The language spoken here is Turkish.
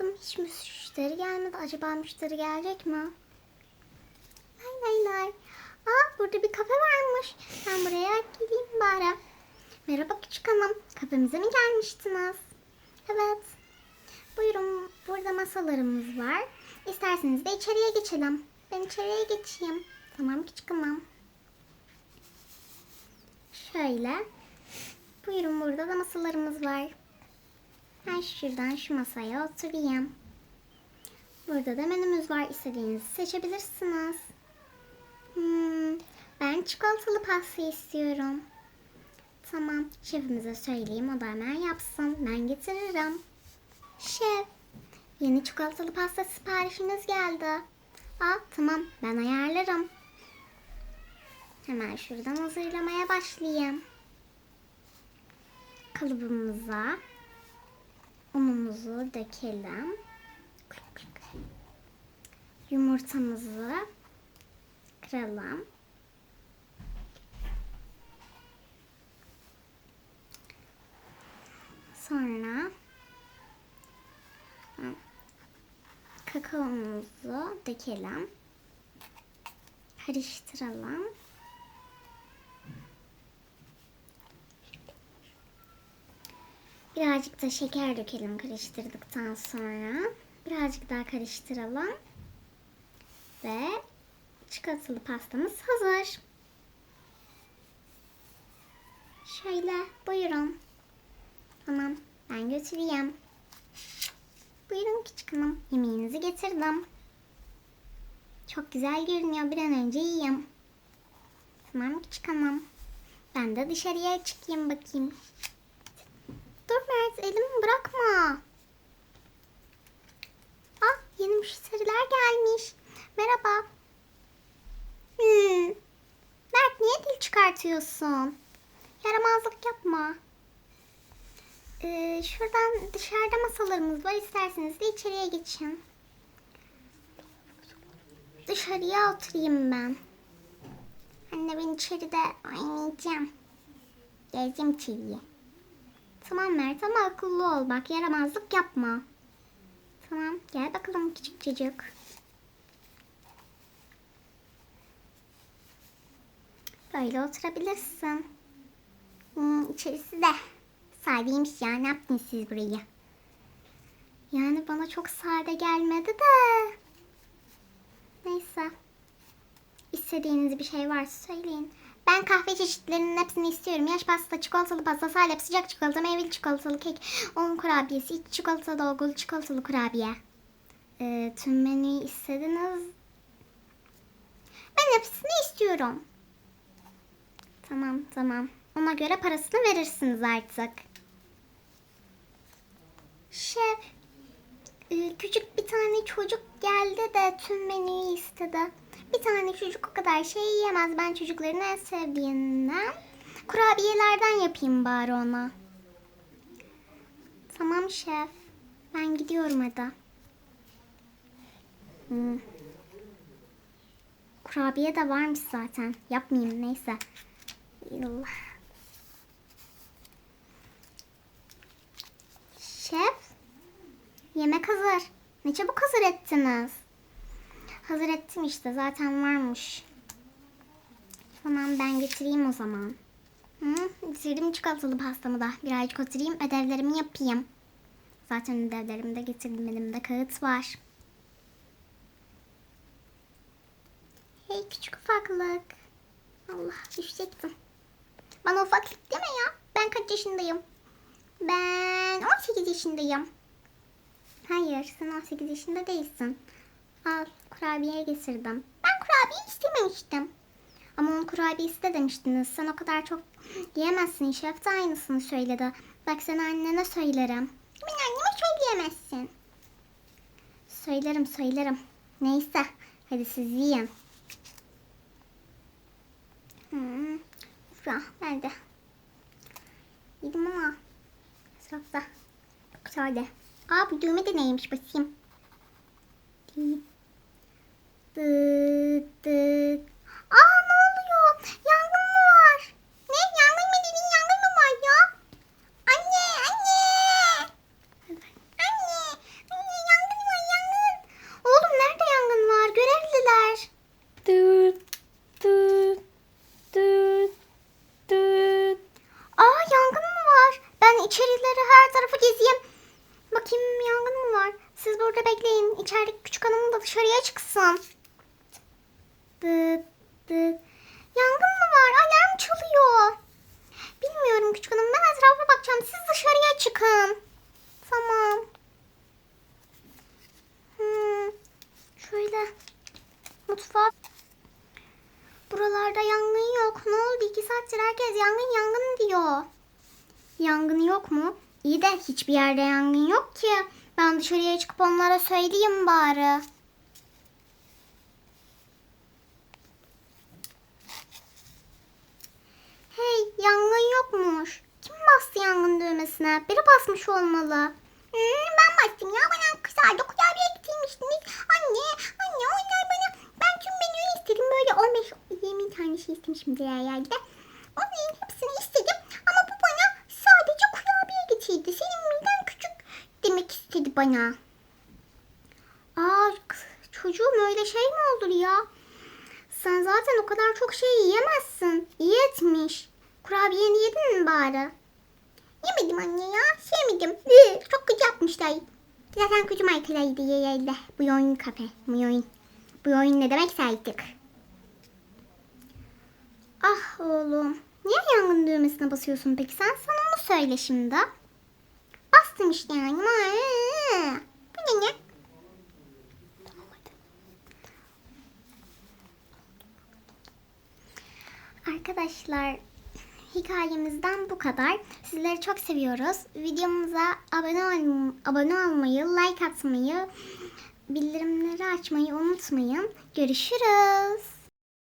aradım. Hiç müşteri gelmedi. Acaba müşteri gelecek mi? Lay lay lay. Aa burada bir kafe varmış. Ben buraya gideyim bari. Merhaba küçük hanım. Kafemize mi gelmiştiniz? Evet. Buyurun burada masalarımız var. İsterseniz de içeriye geçelim. Ben içeriye geçeyim. Tamam küçük hanım. Şöyle. Buyurun burada da masalarımız var. Ben şuradan şu masaya oturayım. Burada da menümüz var. İstediğinizi seçebilirsiniz. Hmm, ben çikolatalı pasta istiyorum. Tamam, şefimize söyleyeyim o da hemen yapsın. Ben getiririm. Şef, yeni çikolatalı pasta siparişiniz geldi. Aa, tamam, ben ayarlarım. Hemen şuradan hazırlamaya başlayayım. Kalıbımıza unumuzu dökelim. Yumurtamızı kıralım. Sonra kakaomuzu dökelim. Karıştıralım. Birazcık da şeker dökelim karıştırdıktan sonra. Birazcık daha karıştıralım. Ve çikolatalı pastamız hazır. Şöyle buyurun. Tamam ben götüreyim. Buyurun küçük hanım yemeğinizi getirdim. Çok güzel görünüyor bir an önce yiyeyim. Tamam küçük hanım. Ben de dışarıya çıkayım bakayım. Dur Mert elimi bırakma. Ah yeni müşteriler gelmiş. Merhaba. Hmm. Mert niye dil çıkartıyorsun? Yaramazlık yapma. Ee, şuradan dışarıda masalarımız var. İsterseniz de içeriye geçin. Dışarıya oturayım ben. Anne ben içeride oynayacağım. Geleceğim içeriye. Tamam Mert ama akıllı ol bak yaramazlık yapma. Tamam gel bakalım küçük çocuk. Böyle oturabilirsin. Hmm, içerisi de sadeymiş ya ne yaptınız siz burayı? Yani bana çok sade gelmedi de. Neyse. İstediğiniz bir şey varsa söyleyin. Ben kahve çeşitlerinin hepsini istiyorum. Yaş pasta, çikolatalı pasta, salep, sıcak çikolata, meyveli çikolatalı kek, un kurabiyesi, iç çikolata dolgulu çikolatalı kurabiye. Ee, tüm menüyü istediniz. Ben hepsini istiyorum. Tamam tamam. Ona göre parasını verirsiniz artık. Şef, e, küçük bir tane çocuk geldi de tüm menüyü istedi. Bir tane çocuk o kadar şey yiyemez. Ben çocukların en sevdiğinden kurabiyelerden yapayım bari ona. Tamam şef. Ben gidiyorum hadi. Hmm. Kurabiye de varmış zaten. Yapmayayım neyse. Yallah. Şef. Yemek hazır. Ne çabuk hazır ettiniz. Hazır ettim işte zaten varmış. Tamam ben getireyim o zaman. Hı, getirdim çikolatalı pastamı da. Birazcık oturayım ödevlerimi yapayım. Zaten ödevlerimi de getirdim elimde kağıt var. Hey küçük ufaklık. Allah düşecektim. Bana ufaklık deme ya. Ben kaç yaşındayım? Ben 18 yaşındayım. Hayır sen 18 yaşında değilsin. Al kurabiye getirdim. Ben kurabiye istememiştim. Ama onun kurabiyesi de demiştiniz. Sen o kadar çok yiyemezsin. Şef de aynısını söyledi. Bak sen annene söylerim. Ben anneme söyleyemezsin. Söylerim söylerim. Neyse hadi siz yiyin. Hmm. Ufra nerede? Yedim ama. Sırafta. Çok sade. Aa bu düğme de neymiş basayım. Dıt dıt. Aa ne oluyor? Yangın mı var? Ne? Yangın mı dedin? Yangın mı var ya? Anne, anne. Anne, anne yangın var yangın. Oğlum nerede yangın var? Görevliler. Dıt dıt dıt dıt. Aa yangın mı var? Ben içerileri her tarafı gezeyim. Bakayım yangın mı var? Siz burada bekleyin. İçeride küçük hanım da dışarıya çıksın. Dıt. Yangın mı var? Alarm çalıyor. Bilmiyorum küçük hanım. Ben etrafa bakacağım. Siz dışarıya çıkın. Tamam. Hmm. Şöyle. Mutfağa. Buralarda yangın yok. Ne oldu? İki saattir herkes yangın yangın diyor. Yangın yok mu? İyi de hiçbir yerde yangın yok ki. Ben dışarıya çıkıp onlara söyleyeyim bari. Hey yangın yokmuş. Kim bastı yangın düğmesine? Biri basmış olmalı. Hmm, ben bastım ya bana kızardı kurabiye getirmiştiniz. Anne anne onlar bana ben tüm menüyü istedim böyle 15-20 tane şey istemişim herhalde. Onların hepsini istedim ama bu bana sadece kurabiye getirdi. Senin miden küçük demek istedi bana. Aa çocuğum öyle şey mi olur ya? Sen zaten o kadar çok şey yiyemezsin. İyi etmiş. Kurabiyeni yedin mi bari? Yemedim anne ya. Sevmedim. Iı, Çok kötü yapmışlar. Zaten kötü markalaydı yerelde. Bu oyun kafe. Bu oyun. Bu oyun ne demekse artık. Ah oğlum. Niye yangın düğmesine basıyorsun peki sen? Sen onu söyle şimdi. Bastım işte yani. Aa, Bu ne ne? Arkadaşlar hikayemizden bu kadar. Sizleri çok seviyoruz. Videomuza abone, ol abone olmayı, like atmayı, bildirimleri açmayı unutmayın. Görüşürüz.